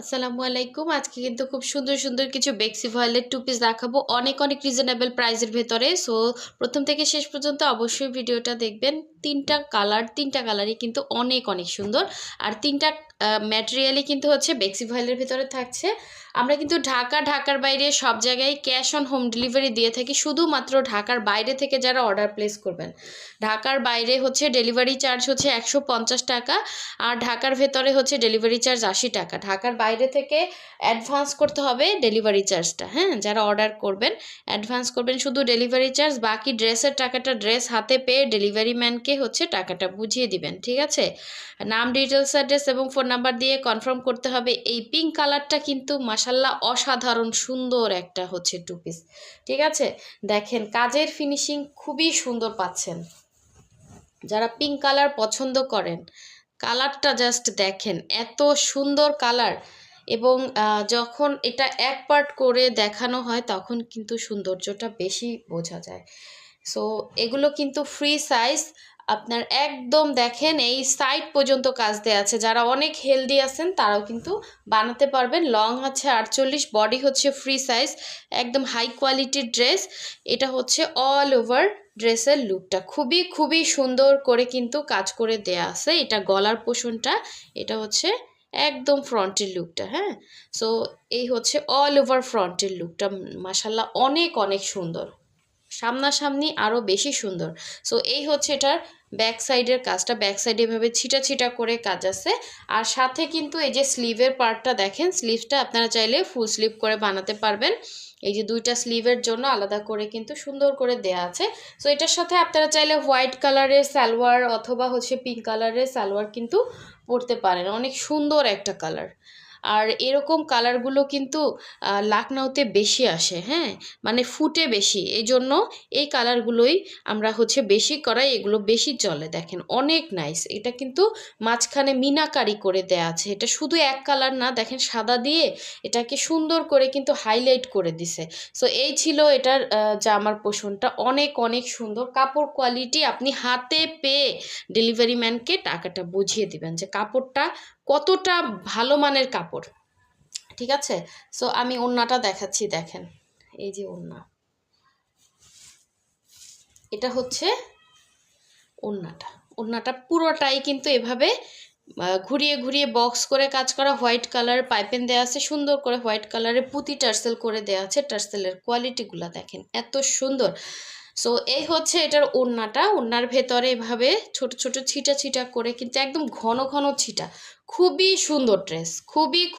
আসসালামু আলাইকুম। আজকে কিন্তু খুব সুন্দর সুন্দর কিছু বেক্সি ভয়েলের টু পিস দেখাবো। অনেক অনেক রিজনেবল প্রাইসের ভেতরে। সো প্রথম থেকে শেষ পর্যন্ত অবশ্যই ভিডিওটা দেখবেন। তিনটা কালার, তিনটা কালারই কিন্তু অনেক অনেক সুন্দর। আর তিনটা ম্যাটেরিয়ালই কিন্তু হচ্ছে বেক্সি ভয়েলের ভেতরে থাকছে। আমরা কিন্তু ঢাকা, ঢাকার বাইরে সব জায়গায় ক্যাশ অন হোম ডেলিভারি দিয়ে থাকি। শুধুমাত্র ঢাকার বাইরে থেকে যারা অর্ডার প্লেস করবেন। ঢাকার বাইরে হচ্ছে ডেলিভারি চার্জ হচ্ছে একশো পঞ্চাশ টাকা আর ঢাকার ভেতরে হচ্ছে ডেলিভারি চার্জ আশি টাকা। ঢাকার বাইরে থেকে অ্যাডভান্স করতে হবে ডেলিভারি চার্জটা হ্যাঁ? যারা অর্ডার করবেন অ্যাডভান্স করবেন শুধু ডেলিভারি চার্জ বাকি ড্রেসের টাকাটা ড্রেস হাতে পেয়ে ডেলিভারি ম্যানকে হচ্ছে টাকাটা বুঝিয়ে দিবেন, ঠিক আছে? নাম ডিটেলস অ্যাড্রেস এবং ফোন নাম্বার দিয়ে কনফার্ম করতে হবে। এই পিঙ্ক কালারটা কিন্তু মাসাল্লাহ অসাধারণ সুন্দর একটা হচ্ছে টু পিস ঠিক আছে? দেখেন কাজের ফিনিশিং খুবই সুন্দর পাচ্ছেন। যারা পিঙ্ক কালার পছন্দ করেন কালারটা জাস্ট দেখেন এত সুন্দর কালার এবং যখন এটা এক পার্ট করে দেখানো হয় তখন কিন্তু সৌন্দর্যটা বেশি বোঝা যায়। সো এগুলো কিন্তু ফ্রি সাইজ আপনার একদম দেখেন এই সাইড পর্যন্ত কাজ দেওয়া আছে। যারা অনেক হেলদি আছেন, তারাও কিন্তু বানাতে পারবেন। লং আছে আটচল্লিশ বডি হচ্ছে ফ্রি সাইজ একদম হাই কোয়ালিটির ড্রেস এটা হচ্ছে অল ওভার ড্রেসের লুকটা খুবই খুবই সুন্দর করে কিন্তু কাজ করে দেয়া আছে। এটা গলার পোষণটা, এটা হচ্ছে একদম ফ্রন্টের লুকটা হ্যাঁ? সো এই হচ্ছে অল ওভার ফ্রন্টের লুকটা মাসাল্লাহ অনেক অনেক সুন্দর। সামনাসামনি আরও বেশি সুন্দর। সো এই হচ্ছে এটার ব্যাক সাইডের কাজটা ব্যাক সাইডে এভাবে ছিটা ছিটা করে কাজ আছে। আর সাথে কিন্তু এই যে স্লিভের পার্টটা দেখেন, স্লিভটা আপনারা চাইলে ফুল স্লিভ করে বানাতে পারবেন। এই যে দুইটা স্লিভের জন্য আলাদা করে কিন্তু সুন্দর করে দেয়া আছে। সো এটার সাথে আপনারা চাইলে হোয়াইট কালারের সালোয়ার অথবা হচ্ছে পিঙ্ক কালারের সালোয়ার কিন্তু পরতে পারেন। অনেক সুন্দর একটা কালার। আর এরকম কালারগুলো কিন্তু লাখনৌতে বেশি আসে হ্যাঁ? মানে ফুটে বেশি। এই জন্য এই কালারগুলোই আমরা হচ্ছে বেশি করাই, এগুলো বেশি চলে। দেখেন, অনেক নাইস এটা কিন্তু মাঝখানে মিনাকারি করে দেয়া আছে। এটা শুধু এক কালার না, দেখেন, সাদা দিয়ে এটাকে সুন্দর করে কিন্তু হাইলাইট করে দিছে। সো এই ছিল এটার জামার পোষণটা। অনেক অনেক সুন্দর। কাপড় কোয়ালিটি আপনি হাতে পেয়ে ডেলিভারি ম্যানকে টাকাটা বুঝিয়ে দিবেন যে কাপড়টা কতটা ভালো মানের কাপড়? ঠিক আছে? সো আমি ওড়নাটা দেখাচ্ছি, দেখেন। এই যে ওড়না। এটা হচ্ছে ওড়নাটা। ওড়নাটা পুরোটাই কিন্তু এভাবে ঘুরিয়ে ঘুরিয়ে বক্স করে কাজ করা হোয়াইট কালার পাইপেন দেওয়া আছে, সুন্দর করে হোয়াইট কালারের পুঁতি টার্সেল করে দেওয়া আছে, টার্সেলের কোয়ালিটিগুলো দেখেন, এত সুন্দর। সো এই হচ্ছে এটার ওড়নাটা। ওড়নার ভেতরে এভাবে ছোট ছোট ছিটা ছিটা করে কিন্তু একদম ঘন ঘন ছিটা। খুবই সুন্দর ড্রেস খুবই